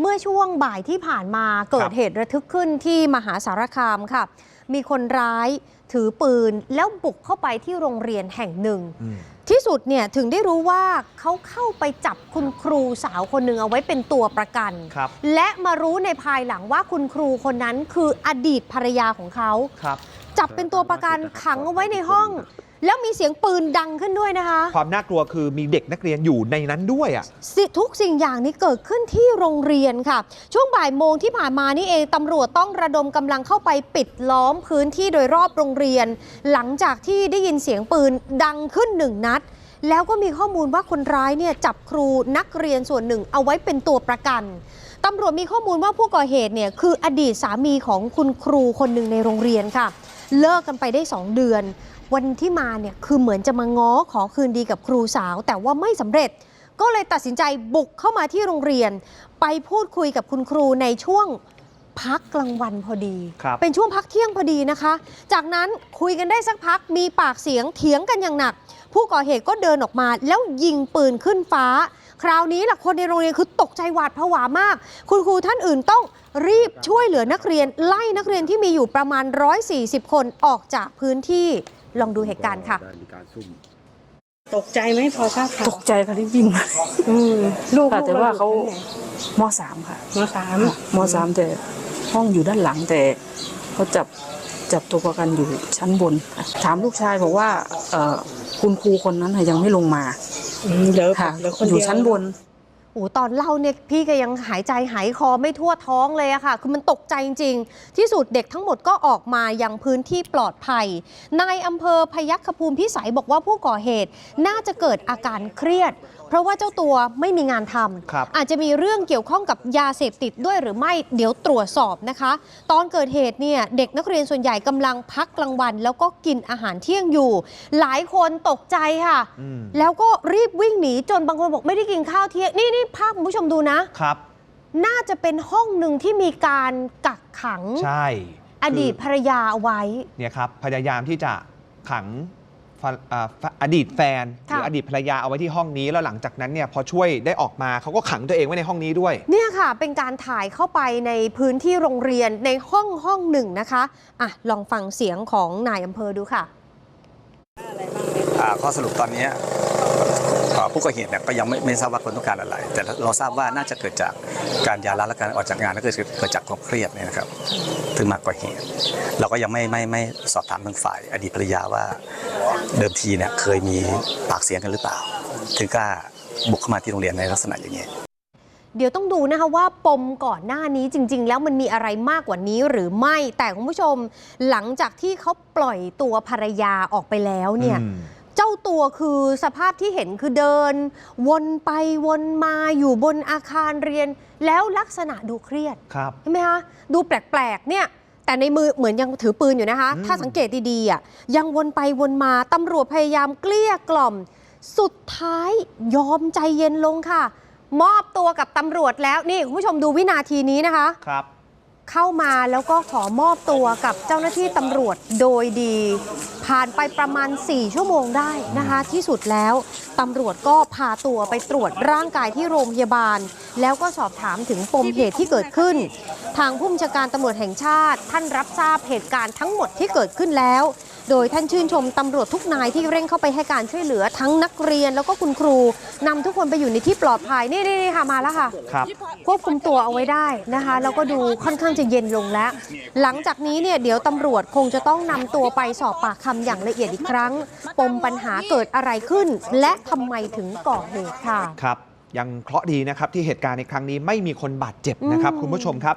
เมื่อช่วงบ่ายที่ผ่านมาเกิดเหตุระทึกขึ้นที่มหาสารคามค่ะ มีคนร้ายถือปืนแล้วบุกเข้าไปที่โรงเรียนแห่งหนึ่งอืมที่สุดเนี่ยถึงได้รู้ว่าเขาเข้าไปจับคุณครูสาวคนหนึ่งเอาไว้เป็นตัวประกันครับและมารู้ในภายหลังว่าคุณครูคนนั้นคืออดีตภรรยาของเขาครับจับเป็นตัวประกันขังเอาไว้ในห้อง แล้วมีเสียงปืนดังขึ้นด้วยนะคะ ความน่ากลัวคือมีเด็กนักเรียนอยู่ในนั้นด้วยอะสิทุกสิ่งอย่างนี้เกิดขึ้นที่โรงเรียนค่ะ ช่วงบ่ายโมงที่ผ่านมานี่เองตำรวจต้องระดมกำลังเข้าไปปิดล้อมพื้นที่โดยรอบโรงเรียน หลังจากที่ได้ยินเสียงปืนดังขึ้นหนึ่งนัด แล้วก็มีข้อมูลว่าคนร้ายเนี่ยจับครูนักเรียนส่วนหนึ่งเอาไว้เป็นตัวประกันตำรวจมีข้อมูลว่าผู้ก่อเหตุเนี่ยคืออดีตสามีของคุณครูคนหนึ่งในโรงเรียนค่ะ เลิกกันไปได้ 2 เดือน วันที่มาเนี่ยคือเหมือนจะมาง้อขอคืนดีกับครูสาว แต่ว่าไม่สำเร็จ ก็เลยตัดสินใจบุกเข้ามาที่โรงเรียน ไปพูดคุยกับคุณครูในช่วงพักกลางวันพอดีครับเป็นช่วงพักเที่ยงพอดีนะคะ จากนั้นคุยกันได้สักพักมีปากเสียงเถียงกันอย่างหนัก ผู้ก่อเหตุก็เดินออกมาแล้วยิงปืนขึ้นฟ้า คราวนี้ล่ะคนในโรงเรียนคือตกใจหวาดผวามาก คุณครูท่านอื่นต้องรีบช่วยเหลือนักเรียน ไล่นักเรียนที่มีอยู่ประมาณ 140 คนออกจากพื้นที่ ลองดูเหตุการณ์ค่ะ ได้มีการซุ่ม ตกใจไหมพอทราบข่าวตกใจค่ะที่วิ่งมาอืมลูกค่ะแต่ว่าเขาลูกรอยู่มสามค่ะชั้นไหนมสามมสามแต่ห้องอยู่ด้านหลังแต่เขาจับจับตัวประกันอยู่ชั้นบนค่ะถามลูกชายบอกว่าเอ่อคุณครูคนนั้นน่ะยังไม่ลงมาอืมเดี๋ยวค่ะเดี๋ยวคนอเดียู่ยวชั้นบน โอ้ตอนเล่าเนี่ยพี่ก็ยังหายใจหายคอไม่ทั่วท้องเลยอะค่ะ คือมันตกใจจริง ๆ ที่สุดเด็กทั้งหมดก็ออกมายังพื้นที่ปลอดภัย นายอำเภอพยัคฆภูมิพิสัยบอกว่าผู้ก่อเหตุน่าจะเกิดอาการเครียด เพราะว่าเจ้าตัวไม่มีงานทครับำอาจจะมีเรื่องเกี่ยวข้องกับยาเสพติดด้วยหรือไม่เดี๋ยวตรวจสอบนะคะ ตอนเกิดเหตุเนี่ยเด็กนักเรียนส่วนใหญ่กำลังพักกลางวัน แล้วก็กินอาหารเที่ยงอยู่ หลายคนตกใจค่ะอืมแล้วก็รีบวิ่งหนีจนบางคนบอกไม่ได้กินข้าวเที่ยงนี่นี่ภาพคุณผู้ชมดูนะครับ น่าจะเป็นห้องหนึ่งที่มีการกักขัง ใช่อดีตคืภรรยาเอาไว้ เนี่ยครับพยายามที่จะขังฟะอ่าฟะอดีตแฟนหค่ะรืออดีตภรรยาเอาไว้ที่ห้องนี้แล้วหลังจากนั้นเนี่ยพอช่วยได้ออกมาเขาก็ขังตัวเองไว้ในห้องนี้ด้วย เนี่ยค่ะ เป็นการถ่ายเข้าไปในพื้นที่โรงเรียนในห้องห้องหนึ่งนะคะอะลองฟังเสียงของนายอำเภอดูค่ะ อ่าข้อสรุปตอนนี้อ่า ผู้ก่อเหตุเนี่ยก็ยังไม่ไม่ทราบว่าคนต้องการอะไร แต่เราทราบว่าน่าจะเกิดจากการหยาล้าและการออกจากงานแล้วก็เกิดจากความเครียดเนี่ยนะครับถึงมาก่อเหตุ เราก็ยังไม่ไม่ไม่สอบถามทางฝ่าย อดีตภรรยาว่าเดิมทีเนี่ยเคยมีปากเสียงกันหรือเปล่า ถึงกล้าบุกเข้ามาที่โรงเรียนในลักษณะอย่างนี้เดี๋ยวต้องดูนะคะว่าปมก่อนหน้านี้จริง ๆ แล้วมันมีอะไรมากกว่านี้หรือไม่ แต่คุณผู้ชม หลังจากที่เขาปล่อยตัวภรรยาออกไปแล้วเนี่ยอืม เจ้าตัวคือสภาพที่เห็นคือเดิน วนไปวนมาอยู่บนอาคารเรียน แล้วลักษณะดูเครียดครับใช่ไหมคะดูแปลกๆเนี่ยแต่ในมือเหมือนยังถือปืนอยู่นะคะอืมถ้าสังเกตดีๆอะยังวนไปวนมาตำรวจพยายามเกลี้ยกล่อม สุดท้ายยอมใจเย็นลงค่ะ มอบตัวกับตำรวจแล้วนี่คุณผู้ชมดูวินาทีนี้นะคะครับ เข้ามาแล้วก็ขอมอบตัวกับเจ้าหน้าที่ตำรวจโดยดี ผ่านไปประมาณ 4 ชั่วโมงได้นะคะ ที่สุดแล้วตำรวจก็พาตัวไปตรวจร่างกายที่โรงพยาบาล แล้วก็สอบถามถึงปมเหตุที่เกิดขึ้น ทางผู้บัญชาการตำรวจแห่งชาติ ท่านรับทราบเหตุการณ์ทั้งหมดที่เกิดขึ้นแล้ว โดยท่านชื่นชมตำรวจทุกนายที่เร่งเข้าไปให้การช่วยเหลือทั้งนักเรียนแล้วก็คุณครูนำทุกคนไปอยู่ในที่ปลอดภัยนี่นี่นี่ค่ะมาแล้วค่ะครับควบคุมตัวเอาไว้ได้นะคะแล้วก็ดูค่อนข้างจะเย็นลงแล้ว หลังจากนี้เนี่ยเดี๋ยวตำรวจคงจะต้องนำตัวไปสอบปากคำอย่างละเอียดอีกครั้ง ปมปัญหาเกิดอะไรขึ้น และทำไมถึงก่อเหตุค่ะครับยังเคราะห์ดีนะครับที่เหตุการณ์ในครั้งนี้ไม่มีคนบาดเจ็บนะครับอืมคุณผู้ชมครับ